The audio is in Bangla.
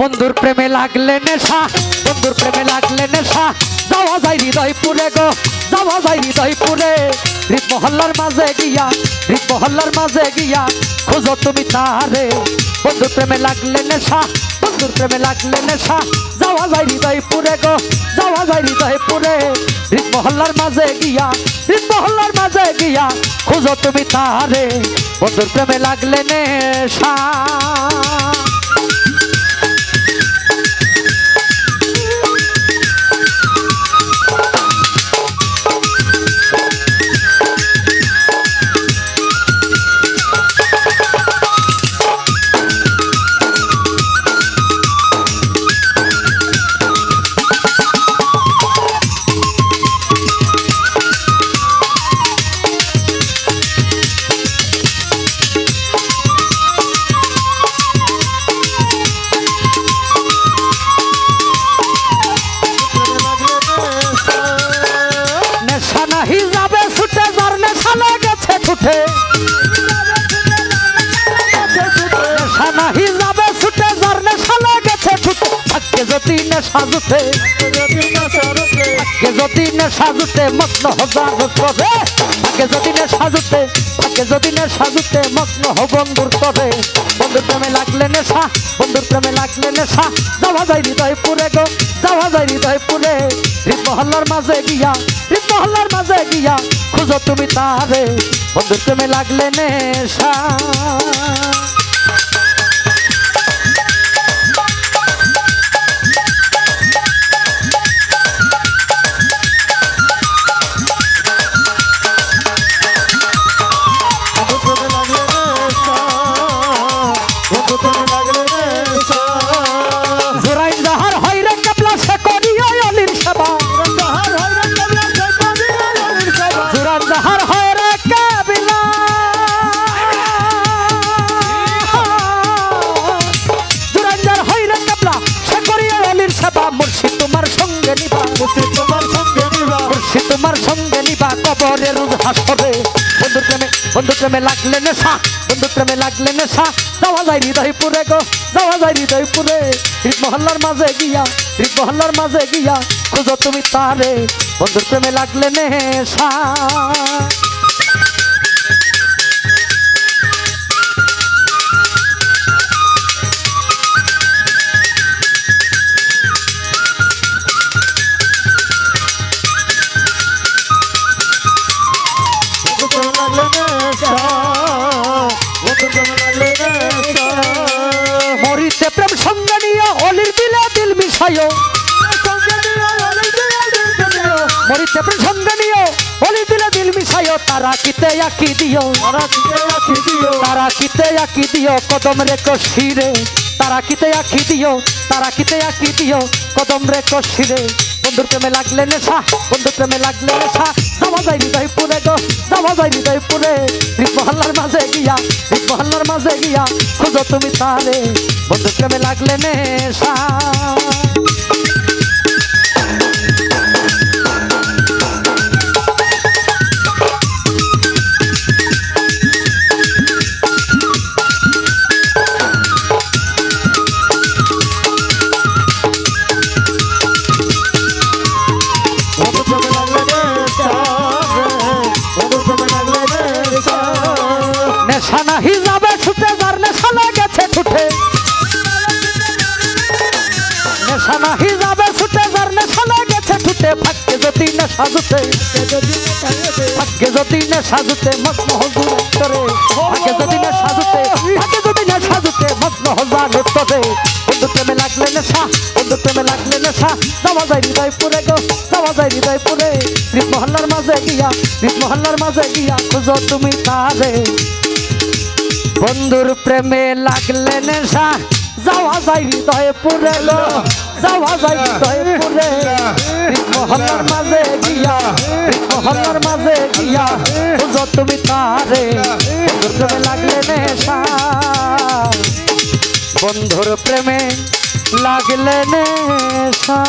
বন্ধুর প্রেমে লাগলে নেশা, বন্ধুর প্রেমে লাগলে নেশা। যাওয়া যায় হৃদয় পুরে গো, যাওয়া যায় হৃদয় পুরে হৃদ মহল্লার মাঝে গিয়া হৃদ মহল্লার মাঝে গিয়া খোঁজো তুমি তারে বন্ধুর প্রেমে লাগলে নেশা, বন্ধুর প্রেমে লাগলে নেশা। যাওয়া যায় হৃদয় পুরে গো, যাওয়া যায় হৃদয় পুরে হৃদ মহল্লার মাঝে গিয়া হৃদ মহল্লার মাঝে গিয়া খোঁজো তুমি তারে বন্ধুর প্রেমে লাগলে নেশা। পথে যদি নেশা জুটে থাকে যদি নেশা জুটে মগ্ন হজার করে থাকে যদি নেশা জুটে থাকে যদি নেশা জুটে মগ্ন হ বন্ধুর তরে বন্ধুর প্রেমে লাগলে নেশা, বন্ধুর প্রেমে লাগলে নেশা, যাওয়া যায় হৃদয় পুরে গো, যাওয়া যায় হৃদয় পুরে হৃদ মহল্লার মাঝে গিয়া হৃদ মহল্লার মাঝে গিয়া, খুঁজো তুমি তারে, বন্ধুর প্রেমে লাগলে নেশা। সঙ্গে নিবা। কবরের হাসরে বন্ধু প্রেমে লাগলে নেশা বন্ধু প্রেমে লাগলে নেশা। যাওয়া যায় হৃদয় পুরে গো, যাওয়া যায় হৃদয় পুরে হৃদ মহল্লার মাঝে গিয়া হৃদ মহল্লার মাঝে গিয়া খুঁজো তুমি তারে। বন্ধুর প্রেমে লাগলে নেশা। মরিতে প্রেম সঙ্গে নিয়ে অলির দিলে দিল মিশাইও। মরিতে প্রেম সঙ্গে নিয়ে অলির দিলে দিল মিশাইও। তারা কিতে আঁকি দিও? তারা কিতে আঁকি দিও? কদম রে কশিরে। তারা কিতে আঁকি দিও? তারা কিতে আঁকি দিও? কদম রে বন্ধুর প্রেমে লাগলে নেশা বন্ধুর প্রেমে লাগলে নেশা। যাওয়া যায় হৃদয় পুরে গো যাওয়া যায় হৃদয় পুরে হৃদ মাঝে গিয়া হৃদ মাঝে গিয়া খুঁজো তুমি তারে। বন্ধুর প্রেমে লাগলে নেশা। নাহি যাবে ছুটে যার নেশা লেগেছে ঠুটে ভাগ্যে যদি নেশা জুটে। ভাগ্যে যদি নেশা জুটে মগ্ন হজুর উত্তরে। ভাগ্যে যদি নেশা জুটে ভাগ্যে যদি নেশা জুটে মগ্ন হজার উত্তরে। বন্ধু, প্রেমে লাগলে নেশা, বন্ধু, প্রেমে লাগলে নেশা। যাওয়া যায় হৃদয় পুরে গো, যাওয়া যায় হৃদয় পুরে হৃদ মহল্লার মাঝে গিয়া হৃদ মহল্লার মাঝে গিয়া খুঁজো তুমি তারে বন্ধুর প্রেমে লাগলে নেশা, যাওয়া যায় হৃদয়ে পুরে গো। যাওয়া যায় হৃদয়ে পুরে হৃদ মহল্লার মাঝে গিয়া মহল্লার মাঝে গিয়া খুঁজো তুমি তারে প্রেমে লাগলে নেশা। বন্ধুর প্রেমে লাগলে নেশা।